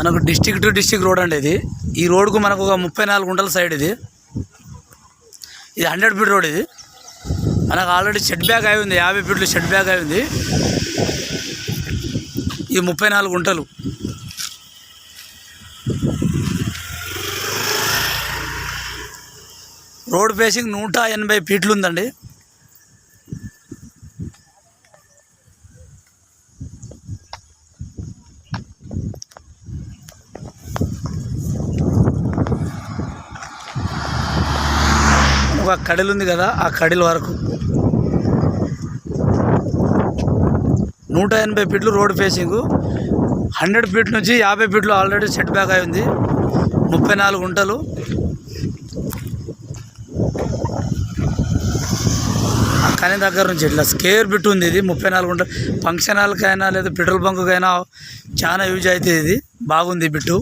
మనకు district to district road అండి ఇది. ఈ రోడ్కు మనకు ఒక ముప్పై నాలుగు గుంటల సైడ్ ఇది. ఇది హండ్రెడ్ ఫీట్ రోడ్ ఇది. మనకు ఆల్రెడీ షెడ్ బ్యాగ్ అయి ఉంది యాభై ఫీట్లు షెడ్ బ్యాగ్ అయి ఉంది. ఇది ముప్పై నాలుగు గుంటలు. రోడ్ ఫేసింగ్ నూట ఎనభై ఫీట్లు ఉందండి. ఆ కడలు ఉంది కదా ఆ కడల వరకు. నూట ఎనభై ఫీట్లు రోడ్ ఫేసింగ్ హండ్రెడ్ ఫీట్ నుంచి యాభై ఫీట్లు ఆల్రెడీ సెట్ బ్యాక్ అయి ఉంది. ముప్పై నాలుగు గుంటలు. ఆ కని దగ్గర నుంచి ఇట్లా స్కేర్ బిట్ ఉంది ఇది. ముప్పై నాలుగు గుంటలు. ఫంక్షన్ హాల్కైనా లేదా పెట్రోల్ బంకుకైనా చాలా యూజ్ అవుతుంది ఇది. బాగుంది బిట్టు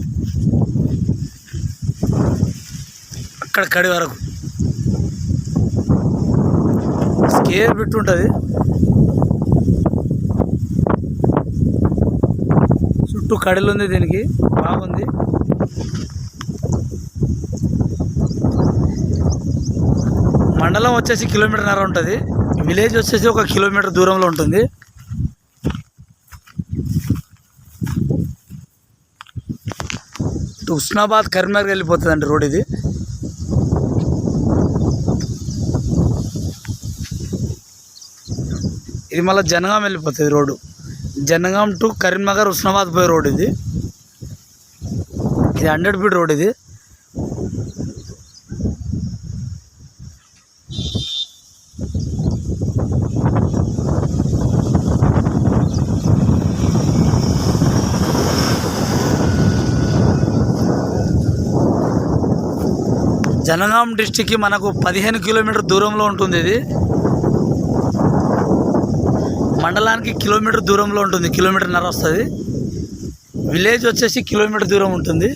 అక్కడ కడి వరకు. కేర్ బిట్ ఉంటుంది చుట్టూ కడలు ఉంది దీనికి బాగుంది. మండలం వచ్చేసి కిలోమీటర్న్నర ఉంటుంది. విలేజ్ వచ్చేసి ఒక కిలోమీటర్ దూరంలో ఉంటుంది. ఇటు ఉస్నాబాద్ కరీంనగర్ వెళ్ళిపోతుందండి రోడ్ ఇది. ఇది మళ్ళీ జనగాం వెళ్ళిపోతుంది రోడ్డు. జనగాం టు కరీంనగర్ ఉస్నాబాద్ పోయే రోడ్ ఇది. ఇది హండ్రెడ్ ఫీట్ రోడ్ ఇది. జనగాం డిస్టిక్కి మనకు పదిహేను కిలోమీటర్ దూరంలో ఉంటుంది ఇది. మండలానికి కిలోమీటర్ దూరంలో ఉంటుంది కిలోమీటర్న్నర వస్తుంది. విలేజ్ వచ్చేసి కిలోమీటర్ దూరం ఉంటుంది.